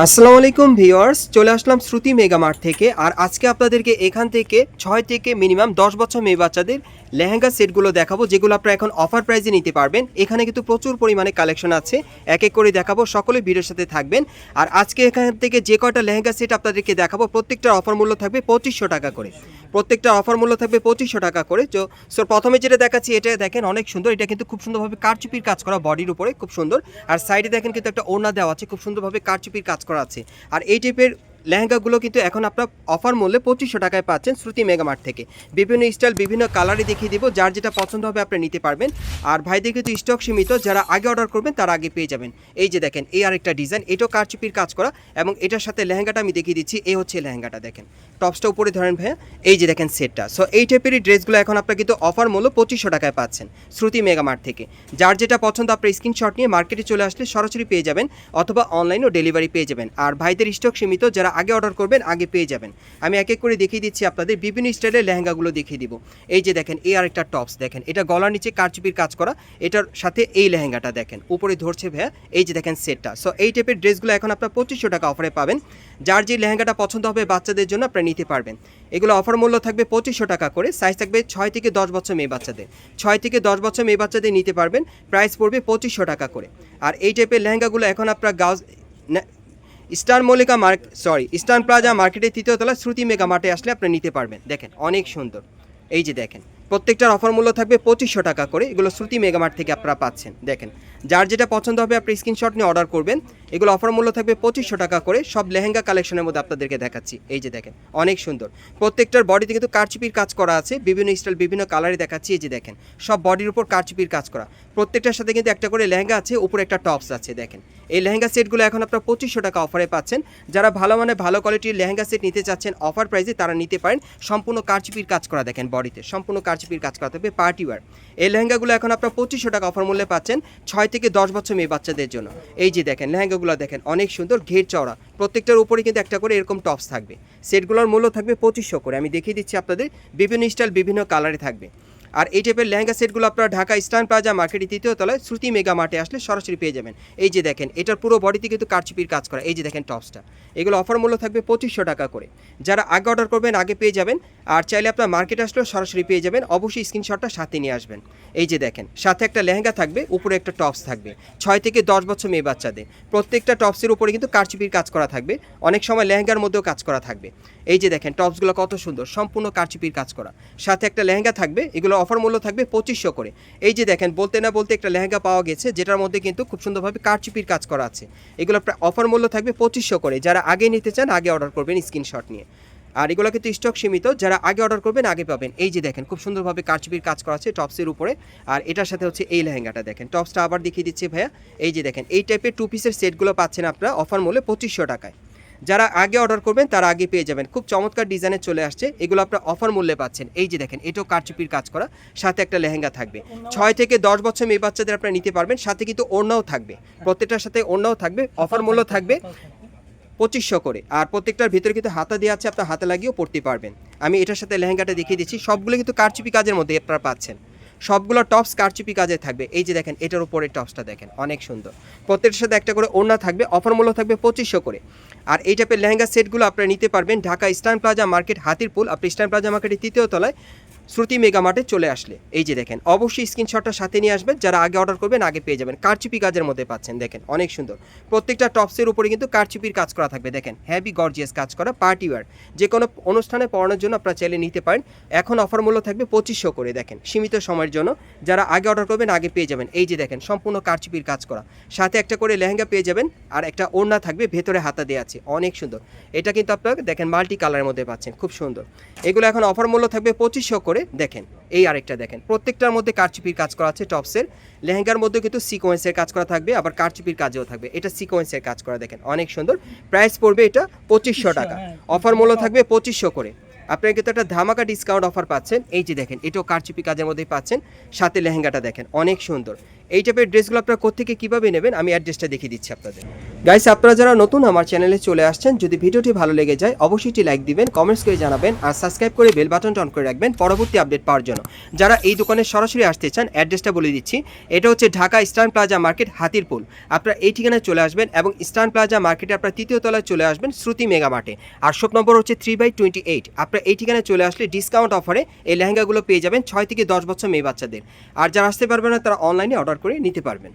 আসসালামু আলাইকুম ভিওয়ার্স চলে আসলাম শ্রুতি মেগামার্ট থেকে। আর আজকে আপনাদেরকে এখান থেকে ছয় থেকে মিনিমাম দশ বছর মেয়ে বাচ্চাদের লেহেঙ্গা সেটগুলো দেখাবো, যেগুলো আপনারা এখন অফার প্রাইজে নিতে পারবেন। এখানে কিন্তু প্রচুর পরিমাণে কালেকশন আছে। এক এক করে দেখাবো, সকলে ভিডিওর সাথে থাকবেন। আর আজকে এখান থেকে যে কয়টা লেহেঙ্গা সেট আপনাদেরকে দেখাবো, প্রত্যেকটার অফার মূল্য থাকবে পঁচিশশো টাকা করে। প্রত্যেকটা অফার মূল্য থাকবে পঁচিশশো টাকা করে। তো সো প্রথমে যেটা দেখাচ্ছি এটা দেখেন অনেক সুন্দর। এটা কিন্তু খুব সুন্দরভাবে কারচুপির কাজ করা বডির উপরে, খুব সুন্দর। আর সাইডে দেখেন কিন্তু একটা ওড়না দেওয়া আছে, খুব সুন্দরভাবে কারচুপির কাজ করা আছে। আর এই টাইপের লেহেঙ্গাগুলো কিন্তু এখন আপনার অফার মূল্যে পঁচিশশো টাকায় পাচ্ছেন শ্রুতি মেগামার্ট থেকে। বিভিন্ন স্টাইল বিভিন্ন কালারে দেখিয়ে দিব, যার যেটা পছন্দ হবে আপনি নিতে পারবেন। আর ভাইদের কিন্তু স্টক সীমিত, যারা আগে অর্ডার করবেন তারা আগে পেয়ে যাবেন। এই যে দেখেন, এই আরেকটা ডিজাইন এটাও কারচুপির কাজ করা এবং এটার সাথে লেহেঙ্গাটা আমি দেখিয়ে দিচ্ছি, এই হচ্ছে লেহেঙ্গাটা দেখেন। টপসটা উপরে ধরেন ভাইয়া, এই যে দেখেন সেটটা সো এই টাইপেরই ড্রেসগুলো এখন আপনার কিন্তু অফার মূল্য পঁচিশশো টাকায় পাচ্ছেন শ্রুতি মেগামার্ট থেকে। যার যেটা পছন্দ আপনার স্ক্রিনশট নিয়ে মার্কেটে চলে আসলে সরাসরি পেয়ে যাবেন অথবা অনলাইনও ডেলিভারি পেয়ে যাবেন। আর ভাইদের স্টক সীমিত, যারা আগে অর্ডার করবেন, আগে পেয়ে যাবেন। আমি এক এক করে দেখিয়ে দিচ্ছি আপনাদের, বিভিন্ন স্টাইলের লেহেঙ্গাগুলো দেখিয়ে দিব। এই যে দেখেন, এই আরেকটা টপস দেখেন, এটা গলার নিচে কারচুপির কাজ করা, এটার সাথে এই লেহেঙ্গাটা দেখেন, উপরে ধরছে ভাইয়া, এই যে দেখেন সেটটা সো এই টাইপের ড্রেসগুলো এখন আপনার পঁচিশশো টাকা অফারে পাবেন। যার যে লেহেঙ্গাটা পছন্দ হবে, বাচ্চাদের জন্য আপনারা নিতে পারবেন। এগুলো অফার মূল্য থাকবে পঁচিশশো টাকা করে সাইজ থাকবে ছয় থেকে দশ বছর মেয়ে বাচ্চাদের। ছয় থেকে দশ বছর মেয়ে বাচ্চাদের নিতে পারবেন প্রাইস পড়বে পঁচিশশো টাকা করে। আর এই টাইপের লেহেঙ্গাগুলো এখন আপনার gouge Star Mallika Mark sorry Star Plaza মার্কেটের তৃতীয় তলা শ্রুতি মেগা মার্টে আসলে আপনি নিতে পারবেন। দেখেন, অনেক সুন্দর। এই যে দেখেন, প্রত্যেকটার অফার মূল্য থাকবে পঁচিশশো টাকা করে। এগুলো শ্রুতি মেগামার্ট থেকে আপনারা পাচ্ছেন। দেখেন, যার যেটা পছন্দ হবে আপনি স্ক্রিনশট নিয়ে অর্ডার করবেন। এগুলো অফার মূল্য থাকবে পঁচিশশো টাকা করে। সব লেহেঙ্গা কালেকশনের মধ্যে আপনাদেরকে দেখাচ্ছি। এই যে দেখেন, অনেক সুন্দর। প্রত্যেকটার বডিতে কিন্তু কারচুপির কাজ করা আছে, বিভিন্ন স্টাইল বিভিন্ন কালারে দেখাচ্ছি। এই যে দেখেন, সব বডির উপর কারচুপির কাজ করা। প্রত্যেকটার সাথে কিন্তু একটা করে লেহেঙ্গা আছে, উপরে একটা টপস আছে, দেখেন। এই লেহেঙ্গা সেটগুলো এখন আপনারা পঁচিশশো টাকা অফারে পাচ্ছেন। যারা ভালো মানে ভালো কোয়ালিটির লেহেঙ্গা সেট নিতে চাচ্ছেন অফার প্রাইসে তারা নিতে পারেন। সম্পূর্ণ কারচুপির কাজ করা দেখেন বডিতে সম্পূর্ণ কারচুপির কাজ করা থাকবে পার্টি ওয়ার এই লেহেঙ্গাগুলো এখন আপনারা পঁচিশশো টাকা অফার মূল্যে পাচ্ছেন, ছয় থেকে দশ বছর মেয়ে বাচ্চাদের জন্য। এই যে দেখেন লেহেঙ্গাগুলো দেখেন, অনেক সুন্দর ঘের চওড়া। প্রত্যেকটার উপরে কিন্তু একটা করে এরকম টপস থাকবে। সেটগুলোর মূল্য থাকবে পঁচিশশো করে। আমি দেখিয়ে দিচ্ছি আপনাদের, বিভিন্ন স্টাইল বিভিন্ন কালারে থাকবে। আর এই টাইপের লেহেঙ্গা সেটগুলো আপনারা ঢাকা ইস্টার্ন প্লাজা মার্কেটের তৃতীয় তলায় শ্রুতি মেগা মার্টে আসলে সরাসরি পেয়ে যাবেন। এই যে দেখেন, এটার পুরো বডিতে কিন্তু কারচুপির কাজ করা। এই যে দেখেন টপসটা এগুলো অফার মূল্য থাকবে পঁচিশশো টাকা করে। যারা আগে অর্ডার করবেন, আগে পেয়ে যাবেন। আর চাইলে আপনার মার্কেট আসলেও সরাসরি পেয়ে যাবেন। অবশ্যই স্ক্রিনশটটা সাথে নিয়ে আসবেন। এই যে দেখেন, সাথে একটা লেহেঙ্গা থাকবে, উপরে একটা টপস থাকবে। ছয় থেকে দশ বছর মেয়ে বাচ্চাদের। প্রত্যেকটা টপসের উপরে কিন্তু কারচুপির কাজ করা থাকবে। অনেক সময় লেহেঙ্গার মধ্যেও কাজ করা থাকবে। এই যে দেখেন টপসগুলো কত সুন্দর, সম্পূর্ণ কারচুপির কাজ করা। সাথে একটা লেহেঙ্গা থাকবে, এগুলো অফার মূল্য থাকবে পঁচিশশো করে। এই যে দেখেন, বলতে না বলতে একটা লেহেঙ্গা পাওয়া গেছে, যেটার মধ্যে কিন্তু খুব সুন্দরভাবে কারচুপির কাজ করা আছে। এগুলো অফার মূল্য থাকবে পঁচিশশো করে। যারা আগে নিতে চান, আগে অর্ডার করবেন স্ক্রিনশট নিয়ে। আর এগুলো কিন্তু স্টক সীমিত, যারা আগে অর্ডার করবেন, আগে পাবেন। এই যে দেখেন, খুব সুন্দরভাবে কারচুপির কাজ করা আছে টপসের উপরে। আর এটার সাথে হচ্ছে এই লেহেঙ্গাটা দেখেন। টপসটা আবার দেখিয়ে দিচ্ছি ভাইয়া। এই যে দেখেন, এই টাইপের টু পিসের সেটগুলো পাচ্ছেন আপনারা অফার মূল্যে পঁচিশশো টাকায়। যারা আগে অর্ডার করবেন, তারা আগে পেয়ে যাবেন। খুব চমৎকার ডিজাইনে চলে আসছে। এগুলো আপনার অফার মূল্যে পাচ্ছেন। এই যে দেখেন, এটাও কারচুপির কাজ করা। সাথে একটা লেহেঙ্গা থাকবে। ছয় থেকে দশ বছর মেয়ে বাচ্চাদের আপনারা নিতে পারবেন। সাথে কিন্তু ওড়নাও থাকবে। প্রত্যেকটার সাথে ওড়নাও থাকবে। অফার মূল্য থাকবে পঁচিশশো করে। আর প্রত্যেকটার ভিতরে কিন্তু হাতা দিয়ে আছে, আপনার হাতে লাগিয়েও পড়তে পারবেন। আমি এটার সাথে লেহেঙ্গাটা দেখিয়ে দিচ্ছি। সবগুলো কিন্তু কারচুপি কাজের মধ্যে আপনারা পাচ্ছেন। সবগুলো টপস কারচুপি কাজে থাকবে। এই যে দেখেন, এটার উপরে টপসটা দেখেন, অনেক সুন্দর। প্রত্যেকটার সাথে একটা করে ওড়না থাকবে। অফার মূল্য থাকবে পঁচিশশো করে। আর এই টাইপের লেহেঙ্গা সেটগুলো আপনারা নিতে পারবেন Dhaka Eastern Plaza market Hatirpul. আপনি ইস্টার্ন প্লাজা মার্কেটের তৃতীয় তলায় শ্রুতি মেগা মার্টে চলে আসলে। এই যে দেখেন, অবশ্যই স্ক্রিনশটটা সাথে নিয়ে আসবেন, যারা আগে অর্ডার করবেন আগে পেয়ে যাবেন। কারচুপি কাজের মধ্যে পাচ্ছেন, দেখেন, অনেক সুন্দর। প্রত্যেকটা টপসের উপরে কিন্তু কারচুপির কাজ করা থাকবে, দেখেন হ্যাভি গর্জিয়াস কাজ করা পার্টি ওয়ার যে কোনো অনুষ্ঠানে পড়ানোর জন্য আপনারা চাইলে নিতে পারেন। এখন অফার মূল্য থাকবে পঁচিশশো করে, দেখেন, সীমিত সময়ের জন্য। যারা আগে অর্ডার করবেন আগে পেয়ে যাবেন। এই যে দেখেন, সম্পূর্ণ কারচুপির কাজ করা। সাথে একটা করে লেহেঙ্গা পেয়ে যাবেন, আর একটা ওড়না থাকবে, ভেতরে হাতা দেওয়া আছে। অনেক সুন্দর। এটা কিন্তু আপনারা দেখেন মাল্টি কালারের মধ্যে পাচ্ছেন, খুব সুন্দর। এগুলো এখন অফার মূল্য থাকবে পঁচিশশো করে। দেখেন এই আরেকটা দেখেন। প্রত্যেকটার মধ্যে কারচুপির কাজ করা আছে টপসের। লেহেঙ্গার মধ্যে কিন্তু সিকোয়েন্সের কাজ করা থাকবে আবার কারচুপির কাজেও থাকবে। এটা সিকোয়েন্সের কাজ করা দেখেন অনেক সুন্দর। প্রাইস পড়বে এটা পঁচিশশো টাকা। অফার মূল্য থাকবে পঁচিশশো করে। আপনারা কিন্তু একটা ধামাকা ডিসকাউন্ট অফার পাচ্ছেন। এই যে দেখেন এটাও কারচুপি কাজের মধ্যেই পাচ্ছেন। সাথে লেহেঙ্গাটা দেখেন অনেক সুন্দর। এই টাইপের ড্রেসগুলো আপনারা কোথেকে কীভাবে নেবেন, আমি অ্যাড্রেসটা দেখিয়ে দিচ্ছি আপনাদের। গাইস আপনারা যারা নতুন আমার চ্যানেলে চলে আসছেন, যদি ভিডিওটি ভালো লেগে যায়, অবশ্যই একটি লাইক দিবেন কমেন্টস করে জানাবেন, আর সাবস্ক্রাইব করে বেল বাটনটা অন করে রাখবেন পরবর্তী আপডেট পাওয়ার জন্য। যারা এই দোকানে সরাসরি আসতে চান অ্যাড্রেসটা বলে দিচ্ছি, এটা হচ্ছে Dhaka Eastern Plaza market Hatirpul. আপনারা এই ঠিকানায় চলে আসবেন এবং ইস্টার্ন প্লাজা মার্কেটে আপনার তৃতীয় তলায় চলে আসবেন, শ্রুতি মেগা মার্টে। আর শপ নম্বর হচ্ছে থ্রি বাই টোয়েন্টি এইট আপনারা এই ঠিকানায় চলে আসলে ডিসকাউন্ট অফারে এই লেহেঙ্গাগুলো পেয়ে যাবেন ছয় থেকে দশ বছর মেয়ে বাচ্চাদের। আর যারা আসতে পারবে না, তারা অনলাইনে অর্ডার করে নিতে পারবেন।